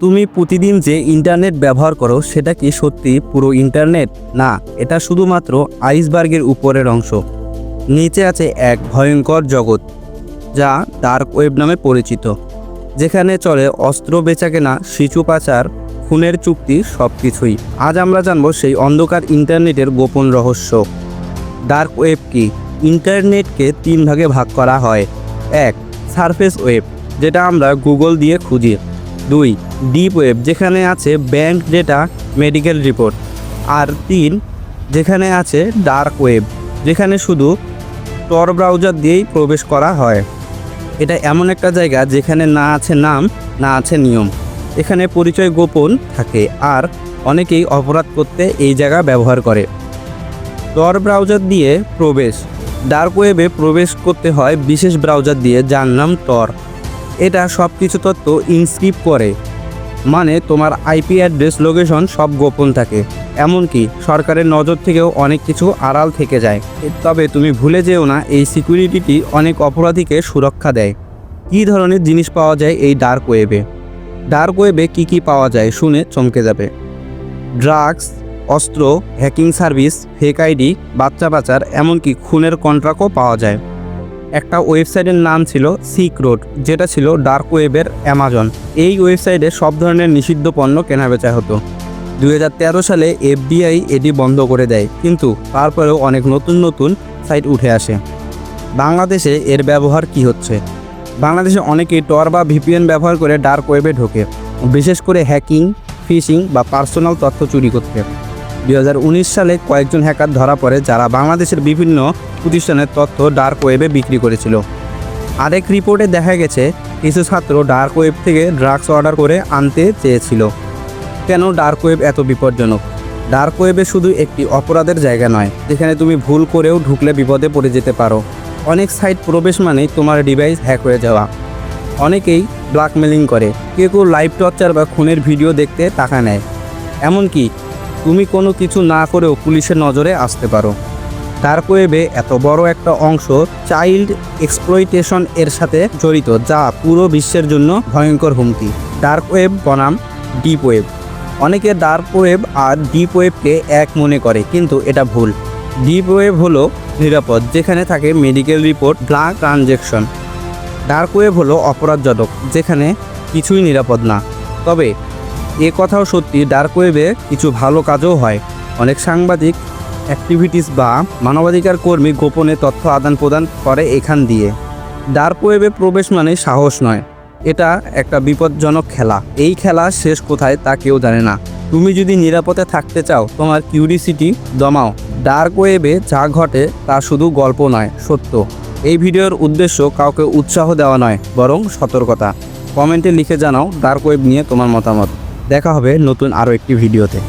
তুমি প্রতিদিন যে ইন্টারনেট ব্যবহার করো, সেটা কি সত্যি পুরো ইন্টারনেট? না, এটা শুধুমাত্র আইসবার্গের উপরের অংশ। নিচে আছে এক ভয়ঙ্কর জগৎ, যা ডার্ক ওয়েব নামে পরিচিত, যেখানে চলে অস্ত্র বেচাকেনা শিশু পাচার, খুনের চুক্তি সব কিছুই আজ আমরা জানব সেই অন্ধকার ইন্টারনেটের গোপন রহস্য। ডার্ক ওয়েব কি? ইন্টারনেটকে তিন ভাগে ভাগ করা হয়। এক, সারফেস ওয়েব, যেটা আমরা গুগল দিয়ে খুঁজি। দুই ডিপ ওয়েব যেখানে আছে ব্যাংক ডেটা মেডিকেল রিপোর্ট আর তিন, যেখানে আছে ডার্ক ওয়েব যেখানে শুধু টর ব্রাউজার দিয়েই প্রবেশ করা হয়। এটা এমন একটা জায়গা যেখানে না আছে নাম, না আছে নিয়ম। এখানে পরিচয় গোপন থাকে আর অনেকেই অপরাধ করতে এই জায়গা ব্যবহার করে। টর ব্রাউজার দিয়ে প্রবেশ। ডার্ক ওয়েবে প্রবেশ করতে হয় বিশেষ ব্রাউজার দিয়ে যার নাম টর এটা সব কিছু তথ্য ইনস্ক্রিপ্ট করে। মানে তোমার আইপি অ্যাড্রেস লোকেশন সব গোপন থাকে। এমনকি সরকারের নজর থেকেও অনেক কিছু আড়াল থেকে যায়। তবে তুমি ভুলে যেও না, এই সিকিউরিটিটি অনেক অপরাধীকে সুরক্ষা দেয়। কী ধরনের জিনিস পাওয়া যায় এই ডার্ক ওয়েবে ডার্ক ওয়েবে কী কী পাওয়া যায় শুনে চমকে যাবে। ড্রাগস অস্ত্র হ্যাকিং সার্ভিস ফেক আইডি বাচ্চা পাচার এমনকি খুনের কন্ট্রাক্টও পাওয়া যায়। একটা ওয়েবসাইটের নাম ছিল সিক রোড, যেটা ছিল ডার্ক ওয়েবের অ্যামাজন। এই ওয়েবসাইটে সব ধরনের নিষিদ্ধ পণ্য কেনাবেচা হতো। দু হাজার তেরো সালে এফবিআই এটি বন্ধ করে দেয়, কিন্তু তারপরেও অনেক নতুন নতুন সাইট উঠে আসে। বাংলাদেশে এর ব্যবহার কি হচ্ছে? বাংলাদেশে অনেকেই টর বা ভিপিএন ব্যবহার করে ডার্ক ওয়েবে ঢোকে, বিশেষ করে হ্যাকিং, ফিশিং বা পার্সোনাল তথ্য চুরি করতে। উনিশ সালে কয়েকজন হ্যাকার ধরা পড়ে যারা বাংলাদেশের বিভিন্ন প্রতিষ্ঠানের তথ্য ডার্ক ওয়েবে বিক্রি করেছিল। আরেক রিপোর্টে দেখা গেছে, কিছু ছাত্র ডার্ক ওয়েব থেকে ড্রাগস অর্ডার করে আনতে চেয়েছিল। কেন ডার্ক ওয়েব এত বিপজ্জনক? ডার্ক ওয়েবে শুধু একটি অপরাধের জায়গা নয়, যেখানে তুমি ভুল করেও ঢুকলে বিপদে পড়ে যেতে পারো। অনেক সাইট প্রবেশ মানেই তোমার ডিভাইস হ্যাক হয়ে যাওয়া। অনেকেই ব্ল্যাকমেলিং করে, কেউ কেউ লাইভ টর্চার বা খুনের ভিডিও দেখতে টাকা নেয়। এমনকি তুমি কোনো কিছু না করেও পুলিশের নজরে আসতে পারো। ডার্ক ওয়েবে এত বড় একটা অংশ চাইল্ড এক্সপ্লয়টেশন এর সাথে জড়িত, যা পুরো বিশ্বের জন্য ভয়ঙ্কর হুমকি। ডার্ক ওয়েব বনাম ডিপ ওয়েব। অনেকে ডার্ক ওয়েব আর ডিপ ওয়েবকে এক মনে করে, কিন্তু এটা ভুল। ডিপ ওয়েব হলো নিরাপদ, যেখানে থাকে medical report black transaction. Dark web হলো অপরাধজনক যেখানে কিছুই নিরাপদ না। তবে এ কথাও সত্যি ডার্ক ওয়েবে কিছু ভালো কাজও হয়। অনেক সাংবাদিক অ্যাক্টিভিটিস বা মানবাধিকার কর্মী গোপনে তথ্য আদান প্রদান করে এখান দিয়ে। ডার্ক ওয়েবে প্রবেশ মানে সাহস নয়। এটা একটা বিপজ্জনক খেলা। এই খেলা শেষ কোথায় তা কেউ জানে না। তুমি যদি নিরাপদে থাকতে চাও, তোমার কিউরিসিটি দমাও। ডার্ক ওয়েবে যা ঘটে তা শুধু গল্প নয়, সত্য। এই ভিডিওর উদ্দেশ্য কাউকে উৎসাহ দেওয়া নয়, বরং সতর্কতা। কমেন্টে লিখে জানাও ডার্ক ওয়েব নিয়ে তোমার মতামত। দেখা হবে নতুন আরও একটি ভিডিওতে।